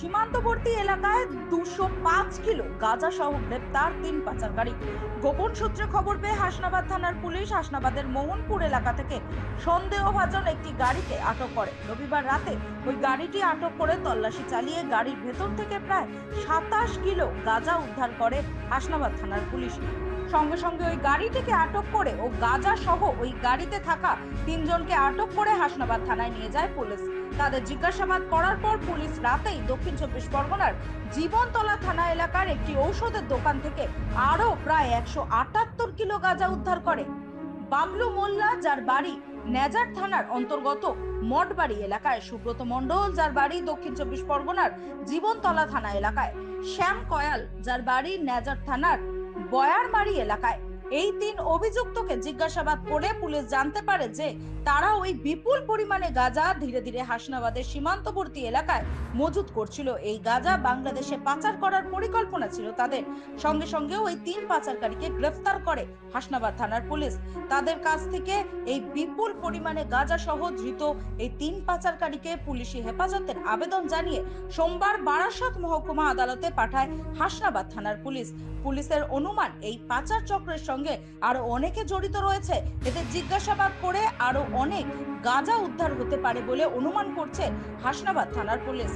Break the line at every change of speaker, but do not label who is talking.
সীমান্তবর্তী এলাকায় দুশো পাঁচ কিলো গাঁজা সহ গ্রেপ্তার তিন পাচারকারী। গোপন সূত্রে খবর পেয়ে হাসনাবাদ থানার পুলিশ হাসনাবাদের মোহনপুর এলাকা থেকে সন্দেহভাজন একটি গাড়িকে আটক করে। রবিবার রাতে ওই গাড়িটি আটক করে তল্লাশি চালিয়ে গাড়ির ভেতর থেকে প্রায় সাতাশ কিলো গাঁজা উদ্ধার করে হাসনাবাদ থানার পুলিশ। সঙ্গে সঙ্গে ওই গাড়িটিকে আটক করে ও গাঁজা সহ ওই গাড়িতে থাকা তিনজনকে আটক করে হাসনাবাদ থানায় নিয়ে যায় পুলিশ। তাদের জিজ্ঞাসাবাদ করার পর পুলিশ রাতেই দক্ষিণ চব্বিশ পরগনার জীবনতলা থানা এলাকার একটি ঔষধের দোকান থেকে আরও প্রায় একশো আটাত্তর কিলো গাঁজা উদ্ধার করে। বাবলু মোল্লা, যার বাড়ি নেজার থানার অন্তর্গত মঠবাড়ি এলাকায়, সুব্রত মণ্ডল, যার বাড়ি দক্ষিণ চব্বিশ পরগনার জীবনতলা থানা এলাকায়, শ্যাম কয়াল, যার বাড়ি নেজার থানার বয়ারমারি এলাকায়। এই তিন অভিযুক্তকে জিজ্ঞাসাবাদ করে পুলিশ জানতে পারে যে তারা ওই বিপুল পরিমাণে গাঁজা ধীরে ধীরে হাসনাবাদের সীমান্তবর্তী এলাকায় মজুত করছিল। এই গাঁজা বাংলাদেশে পাচার করার পরিকল্পনা ছিল তাদের। সঙ্গে সঙ্গে ওই তিন পাচারকারীকে গ্রেফতার করে হাসনাবাদ থানার পুলিশ। তাদের কাছ থেকে এই বিপুল পরিমাণে গাঁজা সহ ধৃত এই তিন পাচারকারীকে পুলিশি হেফাজতের আবেদন জানিয়ে সোমবার বারাসত মহকুমা আদালতে পাঠায় হাসনাবাদ থানার পুলিশ। পুলিশের অনুমান, এই পাচার চক্রের সঙ্গে আরও অনেকে জড়িত রয়েছে। এদের জিজ্ঞাসাবাদ করে আরও অনেক গাঁজা উদ্ধার হতে পারে বলে অনুমান করছে হাসনাবাদ থানার পুলিশ।